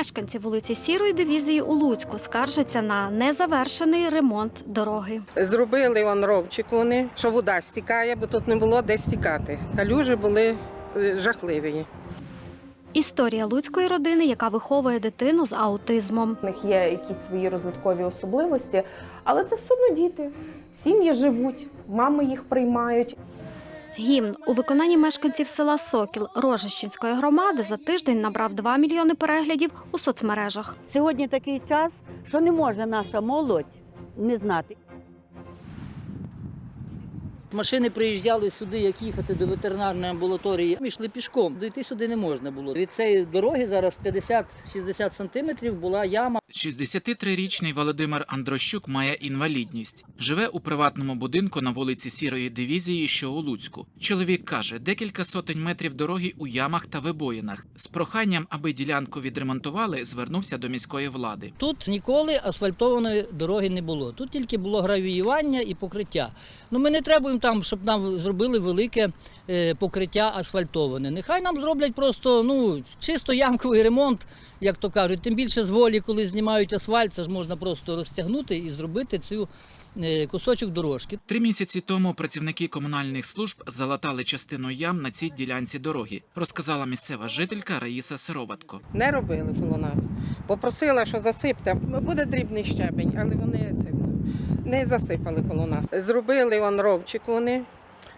Мешканці вулиці Сірої дивізії у Луцьку скаржаться на незавершений ремонт дороги. Зробили он ровчик вони, що вода стікає, бо тут не було де стікати. Калюжі були е, жахливі. Історія луцької родини, яка виховує дитину з аутизмом. В них є якісь свої розвиткові особливості, але це все одно діти. Сім'ї живуть, мами їх приймають. Гімн у виконанні мешканців села Сокіл Рожищенської громади за тиждень набрав 2 мільйони переглядів у соцмережах. Сьогодні такий час, що не може наша молодь не знати. Машини приїжджали сюди, як їхати до ветеринарної амбулаторії. Ми йшли пішком. Дійти сюди не можна було. Від цієї дороги зараз 50-60 сантиметрів була яма. 63-річний Володимир Андрощук має інвалідність. Живе у приватному будинку на вулиці Сірої дивізії, що у Луцьку. Чоловік каже, декілька сотень метрів дороги у ямах та вибоїнах. З проханням, аби ділянку відремонтували, звернувся до міської влади. Тут ніколи асфальтованої дороги не було. Тут тільки було гравіювання і покриття. Ну ми не требуємо там, щоб нам зробили велике е, покриття асфальтоване. Нехай нам зроблять просто ну чисто ямковий ремонт, як то кажуть. Тим більше з волі, коли знімають асфальт, це ж можна просто розтягнути і зробити цю е, кусочок дорожки. Три місяці тому працівники комунальних служб залатали частину ям на цій ділянці дороги, розказала місцева жителька Раїса Сироватко. Не робили коло нас. Попросила, що засипте. Буде дрібний щебень, але вони це не засипали коло нас. Зробили он ровчик вони,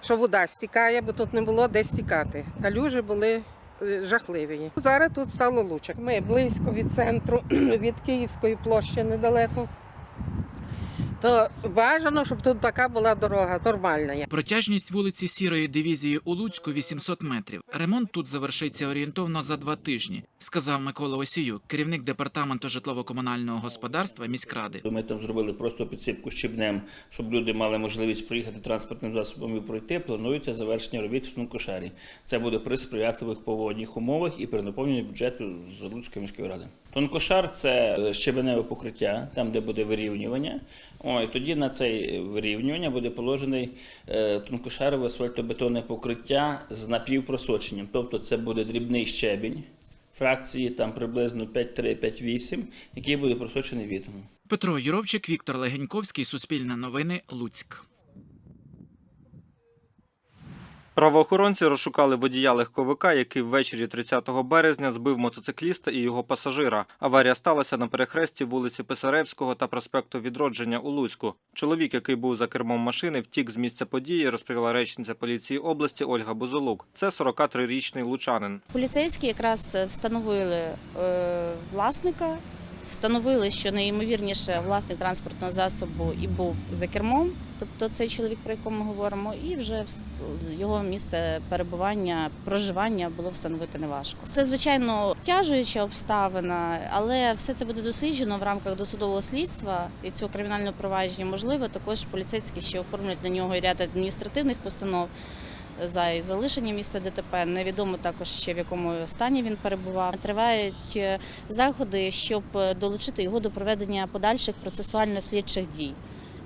що вода стікає, бо тут не було де стікати. Калюжі були е, жахливі. Зараз тут стало лучше. Ми близько від центру, від Київської площі недалеко. То бажано, щоб тут така була дорога нормальна. Протяжність вулиці Сірої дивізії у Луцьку 800 метрів. Ремонт тут завершиться орієнтовно за два тижні, сказав Микола Осіюк, керівник департаменту житлово-комунального господарства міськради. Ми там зробили просто підсипку щебнем, щоб люди мали можливість проїхати транспортним засобом і пройти. Планується завершення робіт в Тонкошарі. Це буде при сприятливих погодних умовах і при наповненні бюджету з Луцької міської ради. Тонкошар це щебеневе покриття, там де буде вирівнювання. Ой, тоді на це вирівнювання буде положений е, тонкошарове асфальтобетонне покриття з напівпросоченням. Тобто це буде дрібний щебінь фракції там приблизно 5,3-5,8, який буде просочений вітром. Петро Юровчик, Віктор Легеньковський, Суспільне новини, Луцьк. Правоохоронці розшукали водія легковика, який ввечері 30 березня збив мотоцикліста і його пасажира. Аварія сталася на перехресті вулиці Писаревського та проспекту Відродження у Луцьку. Чоловік, який був за кермом машини, втік з місця події, розповіла речниця поліції області Ольга Бузолук. Це 43-річний лучанин. Поліцейські якраз встановили е, власника, встановили, що найімовірніше власник транспортного засобу і був за кермом, тобто цей чоловік, про якого ми говоримо, і вже його місце перебування, проживання було встановити неважко. Це звичайно обтяжуюча обставина, але все це буде досліджено в рамках досудового слідства і цього кримінального провадження. Можливо, також поліцейські ще оформлять на нього ряд адміністративних постанов за і залишення місця ДТП. Невідомо також ще в якому стані він перебував. Тривають е, заходи, щоб е, долучити його до проведення подальших процесуально-слідчих дій.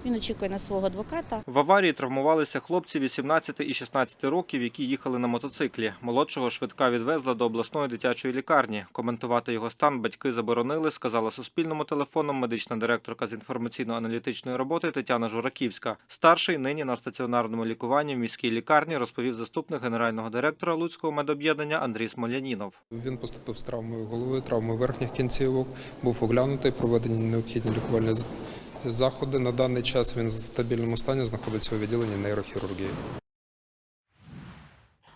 Він очікує на свого адвоката. В аварії травмувалися хлопці 18 і 16 років, які їхали на мотоциклі. Молодшого швидка відвезла до обласної дитячої лікарні. Коментувати його стан батьки заборонили, сказала Суспільному телефоном медична директорка з інформаційно-аналітичної роботи Тетяна Жураківська. Старший нині на стаціонарному лікуванні в міській лікарні розповів заступник генерального директора Луцького медоб'єднання Андрій Смолянінов. Він поступив з травмою голови, травмою верхніх кінцівок, був оглянутий, проведені необхідні лікувальні з- заходи. На даний час він в стабільному стані знаходиться у відділенні нейрохірургії.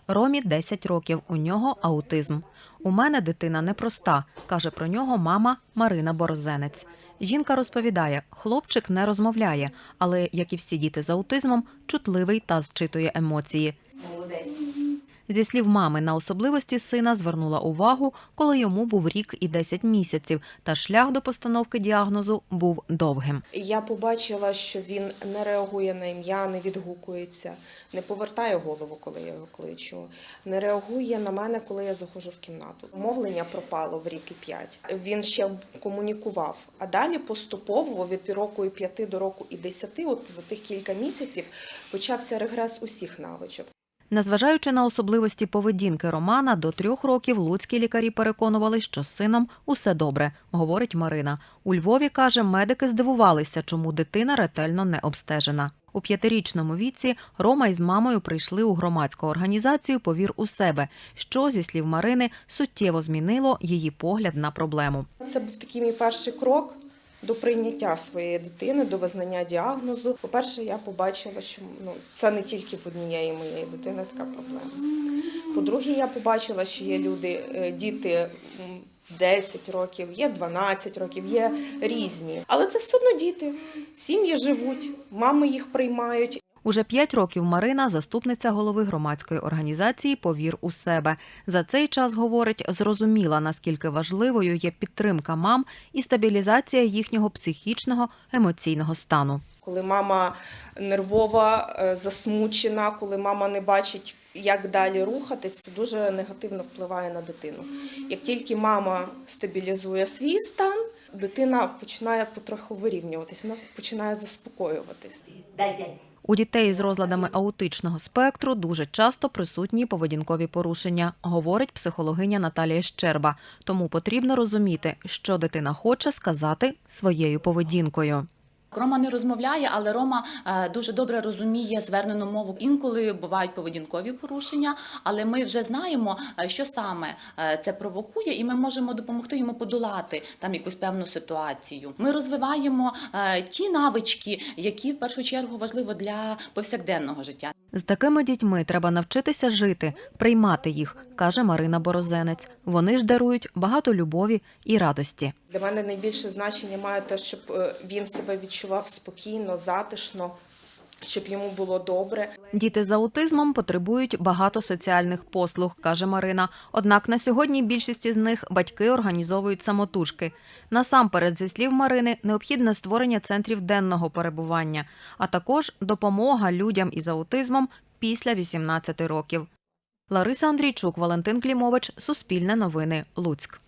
Ромі 10 років. У нього аутизм. У мене дитина непроста, каже про нього мама Марина Борозенець. Жінка розповідає, хлопчик не розмовляє, але, як і всі діти з аутизмом, чутливий та зчитує емоції. Зі слів мами, на особливості сина звернула увагу, коли йому був рік і 10 місяців, та шлях до постановки діагнозу був довгим. Я побачила, що він не реагує на ім'я, не відгукується, не повертає голову, коли я його кличу, не реагує на мене, коли я заходжу в кімнату. Мовлення пропало в рік і п'ять. Він ще комунікував. А далі поступово від року і п'яти до року і десяти, от за тих кілька місяців, почався регрес усіх навичок. Незважаючи на особливості поведінки Романа, до трьох років луцькі лікарі переконували, що з сином усе добре, говорить Марина. У Львові каже, медики здивувалися, чому дитина ретельно не обстежена. У п'ятирічному віці Рома із мамою прийшли у громадську організацію Повір у себе, що, зі слів Марини, суттєво змінило її погляд на проблему. Це був такий мій перший крок до прийняття своєї дитини, до визнання діагнозу. По-перше, я побачила, що ну, це не тільки в однієї моєї дитини така проблема. По-друге, я побачила, що є люди, е, діти в 10 років, є 12 років, є різні. Але це все одно діти. Сім'ї живуть, мами їх приймають. Уже п'ять років Марина заступниця голови громадської організації Повір у себе. За цей час говорить, зрозуміла наскільки важливою є підтримка мам і стабілізація їхнього психічного емоційного стану. Коли мама нервова, е, засмучена, коли мама не бачить, як далі рухатись, це дуже негативно впливає на дитину. Як тільки мама стабілізує свій стан, дитина починає потроху вирівнюватись, вона починає заспокоюватись. У дітей з розладами аутичного спектру дуже часто присутні поведінкові порушення, говорить психологиня Наталія Щерба. Тому потрібно розуміти, що дитина хоче сказати своєю поведінкою. Рома не розмовляє, але Рома е, дуже добре розуміє звернену мову. Інколи бувають поведінкові порушення, але ми вже знаємо, е, що саме е, це провокує, і ми можемо допомогти йому подолати там якусь певну ситуацію. Ми розвиваємо ті навички, які в першу чергу важливо для повсякденного життя. З такими дітьми треба навчитися жити, приймати їх, каже Марина Борозенець. Вони ж дарують багато любові і радості. Для мене найбільше значення має те, щоб е, він себе відчував спокійно, затишно, щоб йому було добре. Діти з аутизмом потребують багато соціальних послуг, каже Марина. Однак на сьогодні більшість із них батьки організовують самотужки. Насамперед, зі слів Марини, необхідне створення центрів денного перебування, а також допомога людям із аутизмом після 18 років. Лариса Андрійчук, Валентин Клімович, Суспільне новини, Луцьк.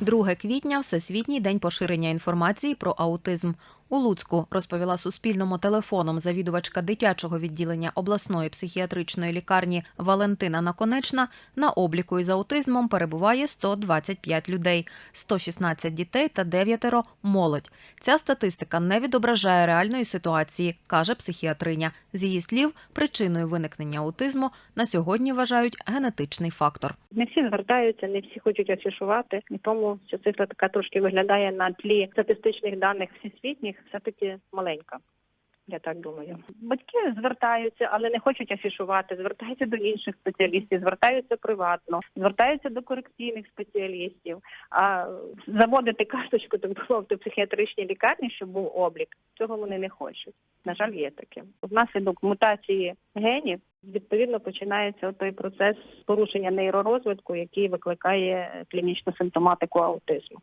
2 квітня Всесвітній день поширення інформації про аутизм. У Луцьку розповіла Суспільному телефоном завідувачка дитячого відділення обласної психіатричної лікарні Валентина Наконечна. На обліку із аутизмом перебуває 125 людей, 116 дітей та 9 молодь. Ця статистика не відображає реальної ситуації, каже психіатриня. З її слів, причиною виникнення аутизму на сьогодні вважають генетичний фактор. Не всі звертаються, не всі хочуть афішувати, і тому ця цифра така трошки виглядає на тлі статистичних даних всесвітніх, все-таки маленька. Я так думаю. Батьки звертаються, але не хочуть афішувати, звертаються до інших спеціалістів, звертаються приватно, звертаються до корекційних спеціалістів. А заводити карточку так в психіатричній лікарні, щоб був облік, цього вони не хочуть. На жаль, є таке. Внаслідок мутації генів відповідно починається той процес порушення нейророзвитку, який викликає клінічну симптоматику аутизму.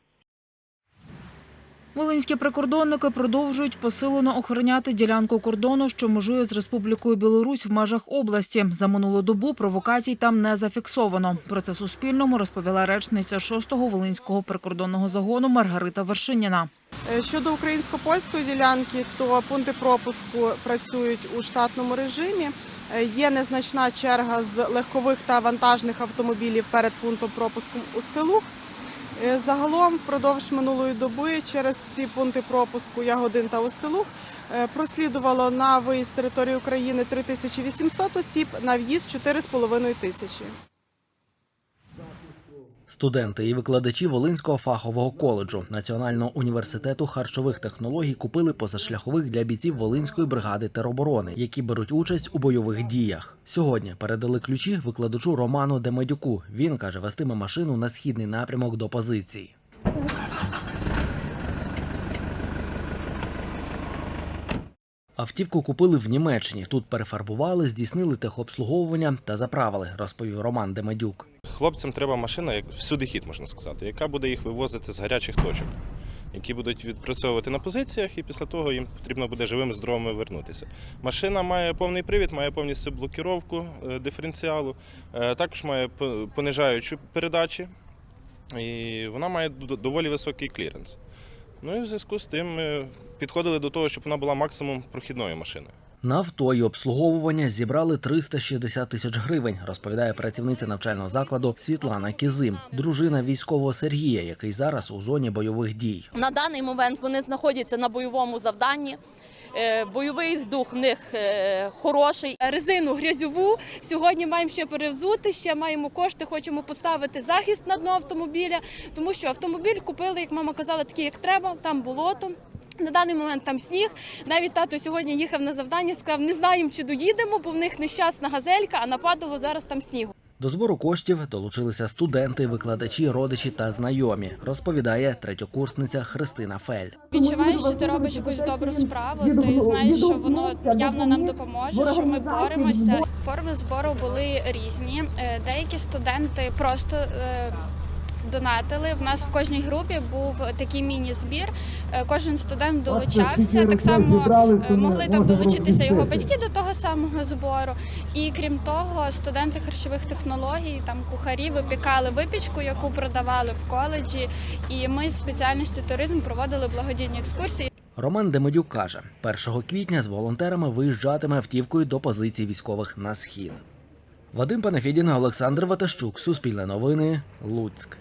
Волинські прикордонники продовжують посилено охороняти ділянку кордону, що межує з Республікою Білорусь в межах області. За минулу добу провокацій там не зафіксовано. Про це Суспільному розповіла речниця 6-го Волинського прикордонного загону Маргарита Вершиніна. Е, Щодо українсько-польської ділянки, то пункти пропуску працюють у штатному режимі. Е, Є незначна черга з легкових та вантажних автомобілів перед пунктом пропуску у Стилух. Е, Загалом впродовж минулої доби через ці пункти пропуску Ягодин та Остелух е, прослідувало на виїзд території України 3800 осіб, на в'їзд 4,5 тисячі. Студенти і викладачі Волинського фахового коледжу Національного університету харчових технологій купили позашляхових для бійців Волинської бригади тероборони, які беруть участь у бойових діях. Сьогодні передали ключі викладачу Роману Демедюку. Він каже, вестиме машину на східний напрямок до позицій. Автівку купили в Німеччині. Тут перефарбували, здійснили техобслуговування та заправили, розповів Роман Демедюк. Хлопцям треба машина, як всюди хід, можна сказати, яка буде їх вивозити з гарячих точок, які будуть відпрацьовувати на позиціях, і після того їм потрібно буде живими здоровими вернутися. Машина має повний привід, має повністю блокіровку е, диференціалу, е, також має по- понижаючу передачі, і вона має доволі високий кліренс. Ну і в зв'язку з тим ми підходили до того, щоб вона була максимум прохідною машиною. На авто і обслуговування зібрали 360 тисяч гривень, розповідає працівниця навчального закладу Світлана Кізим, дружина військового Сергія, який зараз у зоні бойових дій. На даний момент вони знаходяться на бойовому завданні. Е, Бойовий дух в них е, хороший. резину грязьову. Сьогодні маємо ще перевзути, ще маємо кошти, хочемо поставити захист на дно автомобіля, тому що автомобіль купили, як мама казала, такий, як треба, там болото. На даний момент там сніг. Навіть тато сьогодні їхав на завдання, сказав, не знаємо, чи доїдемо, бо в них нещасна газелька, а нападало зараз там снігу. До збору коштів долучилися студенти, викладачі, родичі та знайомі, розповідає третьокурсниця Христина Фель. Відчуваєш, що ти робиш якусь добру справу. Ти знаєш, що воно явно нам допоможе, що ми боремося. Форми збору були різні. Е, Деякі студенти просто. Донатили в нас в кожній групі був такий міні-збір. Е, Кожен студент долучався. Так само могли там долучитися його батьки до того самого збору. І крім того, студенти харчових технологій, там кухарі випікали випічку, яку продавали в коледжі. І ми з спеціальності туризм проводили благодійні екскурсії. Роман Демидюк каже, 1 квітня з волонтерами виїжджатиме автівкою до позицій військових на схід. Вадим Панафідін, Олександр Ватащук, Суспільне новини, Луцьк.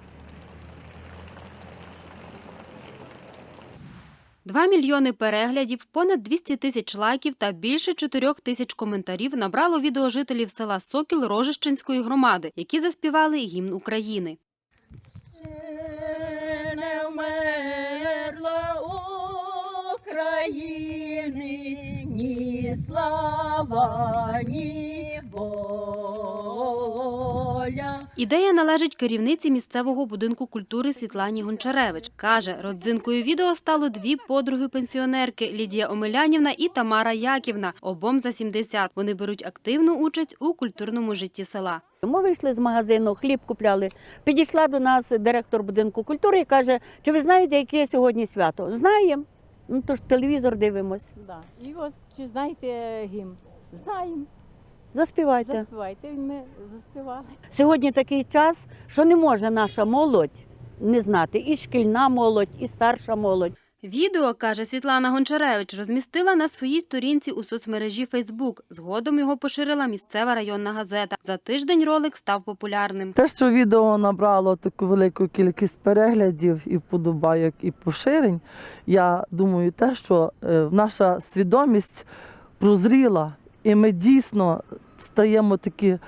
Два мільйони переглядів, понад 200 тисяч лайків та більше 4 тисяч коментарів набрало відео жителів села Сокіл Рожищенської громади, які заспівали гімн України. Не вмерла України, ні слава, ні воля. Ідея належить керівниці місцевого будинку культури Світлані Гончаревич. Каже, родзинкою відео стали дві подруги-пенсіонерки Лідія Омелянівна і Тамара Яківна. Обом за 70. Вони беруть активну участь у культурному житті села. Ми вийшли з магазину, хліб купляли. Підійшла до нас директор будинку культури і каже, чи ви знаєте, яке сьогодні свято? Знаємо. Ну то ж телевізор дивимось. Да. І от чи знаєте гімн? Знаємо. Заспівайте. Заспівайте, і ми заспівали. Сьогодні такий час, що не може наша молодь не знати. І шкільна молодь, і старша молодь. Відео, каже Світлана Гончаревич, розмістила на своїй сторінці у соцмережі Фейсбук. Згодом його поширила місцева районна газета. За тиждень ролик став популярним. Те, що відео набрало таку велику кількість переглядів і вподобайок, і поширень, я думаю, те, що е, наша свідомість прозріла, і ми дійсно стаємо такі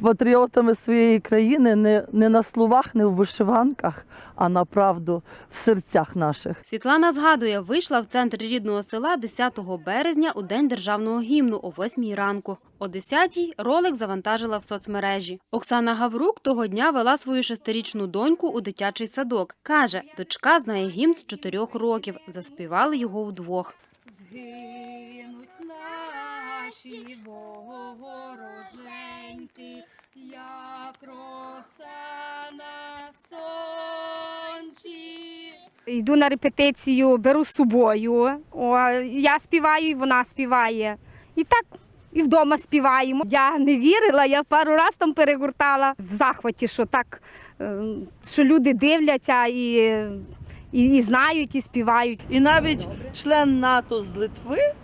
патріотами своєї країни не, не на словах, не в вишиванках, а направду в серцях наших. Світлана згадує, вийшла в центр рідного села 10 березня у день державного гімну о 8 ранку. О 10-й ролик завантажила в соцмережі. Оксана Гаврук того дня вела свою шестирічну доньку у дитячий садок. Каже, дочка знає гімн з 4 років. Заспівали його вдвох. Згинуть наші вороженьки, як роса на сонці. Йду на репетицію, беру з собою. О, я співаю, і вона співає. І так, і вдома співаємо. Я не вірила, я пару разів там перегортала в захваті, що так, е, що люди дивляться і, і, і знають, і співають. І навіть член НАТО з Литви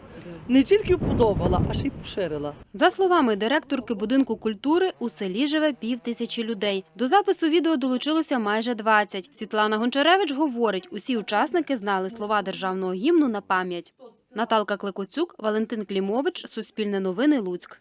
не тільки вподобала, а ще й поширила. За словами директорки будинку культури, у селі живе пів тисячі людей. До запису відео долучилося майже 20. Світлана Гончаревич говорить, усі учасники знали слова державного гімну на пам'ять. Наталка Клекоцюк, Валентин Клімович, Суспільне новини, Луцьк.